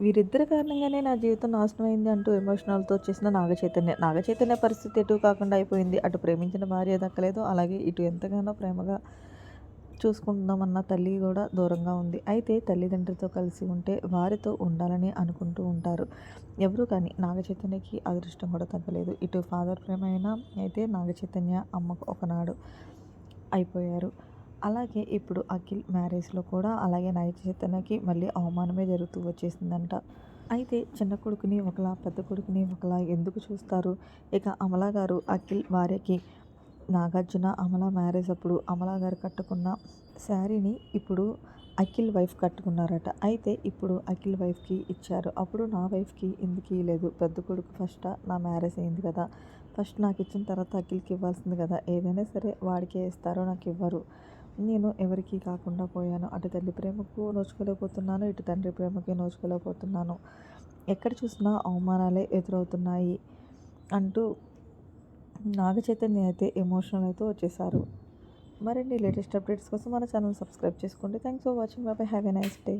వీరిద్దరి కారణంగానే నా జీవితం నాశనం అయింది అంటూ ఎమోషనల్తో వచ్చేసిన నాగచైతన్య. నాగచైతన్య పరిస్థితి ఎటు కాకుండా అయిపోయింది. అటు ప్రేమించిన భార్య దక్కలేదు. అలాగే ఇటు ఎంతగానో ప్రేమగా చూసుకుంటున్నామన్న తల్లి కూడా దూరంగా ఉంది. అయితే తల్లిదండ్రులతో కలిసి ఉంటే వారితో ఉండాలని అనుకుంటూ ఉంటారు. ఎవరు కానీ నాగచైతన్యకి అదృష్టం కూడా తగ్గలేదు. ఇటు ఫాదర్ ప్రేమ అయినా అయితే నాగచైతన్య అమ్మకు ఒకనాడు అయిపోయారు. అలాగే ఇప్పుడు అఖిల్ మ్యారేజ్లో కూడా అలాగే నాగ చైతన్యకి మళ్ళీ అవమానమే జరుగుతూ వచ్చేసిందంట. అయితే చిన్న కొడుకుని ఒకలా పెద్ద కొడుకుని ఒకలా ఎందుకు చూస్తారు? ఇక అమలా గారు అఖిల్ భార్యకి నాగార్జున అమల మ్యారేజ్ అప్పుడు అమలా గారు కట్టుకున్న శారీని ఇప్పుడు అఖిల్ వైఫ్ కట్టుకున్నారట. అయితే ఇప్పుడు అఖిల్ వైఫ్కి ఇచ్చారు. అప్పుడు నా వైఫ్కి ఎందుకు ఇవ్వలేదు పెద్ద కొడుకు ఫస్ట్ నా మ్యారేజ్ అయింది కదా. ఫస్ట్ నాకు ఇచ్చిన తర్వాత అఖిల్కి ఇవ్వాల్సింది కదా. ఏదైనా సరే వాడికే ఇస్తారో నాకు ఇవ్వరు. నేను ఎవరికి కాకుండా పోయాను. అటు తల్లి ప్రేమకు నోచుకోలేకపోతున్నాను ఇటు తండ్రి ప్రేమకి నోచుకోలేకపోతున్నాను. ఎక్కడ చూసినా అవమానాలే ఎదురవుతున్నాయి అంటూ నాగ చైతన్య అయితే ఎమోషనల్ అయితే వచ్చేసారు మరిన్ని లేటెస్ట్ అప్డేట్స్ కోసం మన ఛానల్ సబ్స్క్రైబ్ చేసుకోండి. Thanks for watching. Bye. Have a nice day.